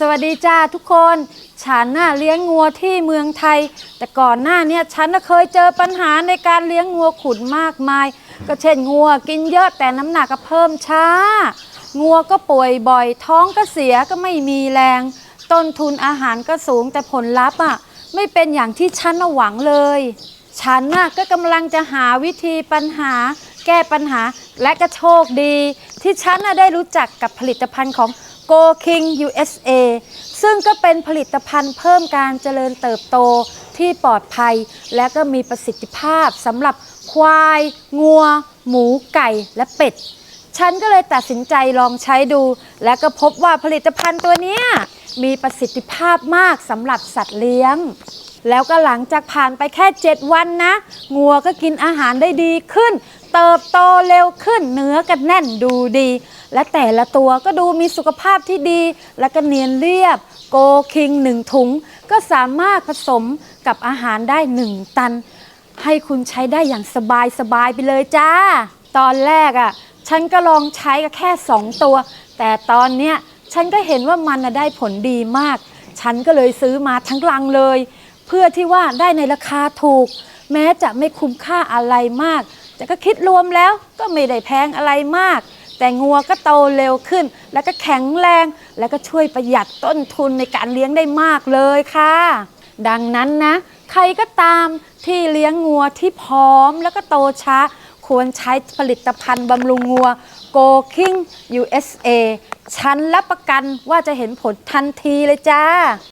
สวัสดีจ้าทุกคน ฉันน่ะเลี้ยงงัวที่เมืองไทย แต่ก่อนหน้าเนี่ยฉันน่ะเคยเจอปัญหาในการเลี้ยงงัวขุนมากมาย ก็เช่นงัวกินเยอะแต่น้ำหนักก็เพิ่มช้า งัวก็ป่วยบ่อยท้องก็เสียก็ไม่มีแรง ต้นทุนอาหารก็สูงแต่ผลลัพธ์อะไม่เป็นอย่างที่ฉันหวังเลย ฉันน่ะก็กำลังจะหาวิธีปัญหา แก้ปัญหาและก็โชคดี ที่ฉันน่ะได้รู้จักกับผลิตภัณฑ์ของ Go King USA ซึ่งก็เป็นผลิตภัณฑ์เพิ่มการเจริญเติบโตที่ปลอดภัย และก็มีประสิทธิภาพสำหรับควาย งัว หมู ไก่ และเป็ด ฉันก็เลยตัดสินใจลองใช้ดู และก็พบว่าผลิตภัณฑ์ตัวนี้มีประสิทธิภาพมากสำหรับสัตว์เลี้ยง แล้วก็หลังจากผ่านไปแค่ 7 วันนะ งัวก็กินอาหารได้ดีขึ้น เติบโตเร็วขึ้นเนื้อก็แน่นดูดี และแต่ละตัวก็ดูมีสุขภาพที่ดี และก็เนียนเรียบ โกคิงหนึ่งถุง ก็สามารถผสมกับอาหารได้1ตัน ให้คุณใช้ได้อย่างสบายสบายไปเลยจ้า ตอนแรกอะ่ะฉันก็ลองใช้ก็แค่ 2 ตัว แต่ตอนเนี้ยฉันก็เห็นว่ามันน่ะได้ผลดีมาก ฉันก็เลยซื้อมาทั้งลังเลย เพื่อที่ว่าได้ในราคาถูก แม้จะไม่คุ้มค่าอะไรมาก แต่ก็คิดรวมแล้วก็ไม่ได้แพงอะไรมาก แต่งัวก็โตเร็วขึ้น แล้วก็แข็งแรง แล้วก็ช่วยประหยัดต้นทุนในการเลี้ยงได้มากเลยค่ะ ดังนั้นนะ ใครก็ตามที่เลี้ยงงัวที่พร้อมแล้วก็โตช้า ควรใช้ผลิตภัณฑ์บำรุงงัว Go King USA ฉันรับประกันว่าจะเห็นผลทันทีเลยจ้า